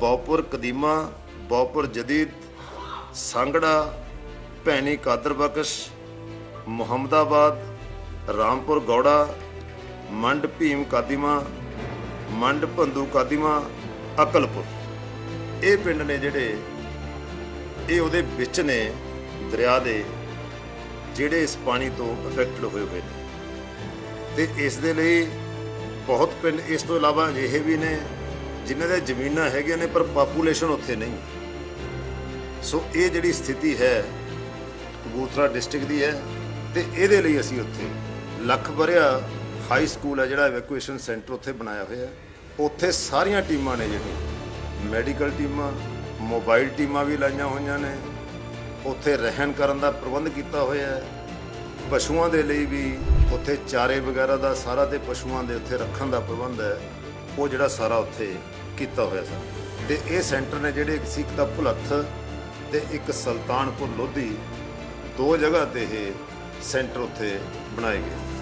ਬੌਪੁਰ ਕਦੀਮਾ, ਬੌਪੁਰ ਜਦੀਦ, ਸੰਗੜਾ, ਭੈਣੀ ਕਾਦਰ ਬਖਸ਼, ਮੁਹੰਮਦਾਬਾਦ, ਰਾਮਪੁਰ ਗੌੜਾ, ਮੰਡ ਭੀਮ ਕਾਦੀਮਾ, ਮੰਡ ਭੰਦੂ ਕਾਦੀਮਾ, ਅਕਲਪੁਰ। ਇਹ ਪਿੰਡ ਨੇ ਜਿਹੜੇ, ਇਹ ਉਹਦੇ ਵਿੱਚ ਨੇ ਦਰਿਆ ਦੇ, ਜਿਹੜੇ ਇਸ ਪਾਣੀ ਤੋਂ ਅਫੈਕਟਡ ਹੋਏ ਹੋਏ ਨੇ। ਤੇ ਇਸ ਦੇ ਲਈ ਬਹੁਤ ਪਿੰਡ, ਇਸ ਤੋਂ ਇਲਾਵਾ ਅਜਿਹੇ ਵੀ ਨੇ ਜਿਨ੍ਹਾਂ ਦੇ ਜ਼ਮੀਨਾਂ ਹੈਗੀਆਂ ਨੇ, ਪਰ ਪਾਪੂਲੇਸ਼ਨ ਉੱਥੇ ਨਹੀਂ। ਸੋ ਇਹ ਜਿਹੜੀ ਸਥਿਤੀ ਹੈ ਕਬੂਤਰਾ ਡਿਸਟ੍ਰਿਕਟ ਦੀ ਹੈ, ਤੇ ਇਹਦੇ ਲਈ ਅਸੀਂ ਉੱਥੇ ਲੱਖ ਭਰਿਆ ਹਾਈ ਸਕੂਲ ਹੈ, ਜਿਹੜਾ ਇਵੈਕੂਏਸ਼ਨ ਸੈਂਟਰ ਉੱਥੇ ਬਣਾਇਆ ਹੋਇਆ ਉੱਥੇ ਸਾਰੀਆਂ ਟੀਮਾਂ ਨੇ ਜਿਹੜੀਆਂ। ਮੈਡੀਕਲ ਟੀਮਾਂ ਮੋਬਾਈਲ ਟੀਮਾਂ ਵੀ ਲਾਈਆਂ ਹੋਈਆਂ ਨੇ। ਉੱਥੇ ਰਹਿਣ ਕਰਨ ਦਾ ਪ੍ਰਬੰਧ ਕੀਤਾ ਹੋਇਆ ਹੈ। ਪਸ਼ੂਆਂ ਦੇ ਲਈ ਵੀ ਉੱਥੇ ਚਾਰੇ ਵਗੈਰਾ ਦਾ ਸਾਰਾ ਤੇ ਪਸ਼ੂਆਂ ਦੇ ਉੱਥੇ ਰੱਖਣ ਦਾ ਪ੍ਰਬੰਧ ਹੈ। ਉਹ ਜਿਹੜਾ ਸਾਰਾ ਉੱਥੇ ਕੀਤਾ ਹੋਇਆ ਸੀ। ਤੇ ਇਹ ਸੈਂਟਰ ਨੇ ਜਿਹੜੇ ਇੱਕ ਸਿੱਖ ਦਾ ਭੁਲੱਥ ਤੇ ਇੱਕ ਸੁਲਤਾਨਪੁਰ ਲੋਧੀ, ਦੋ ਜਗ੍ਹਾ ਤੇ ਇਹ ਸੈਂਟਰ ਉੱਥੇ ਬਣਾਏ ਗਏ।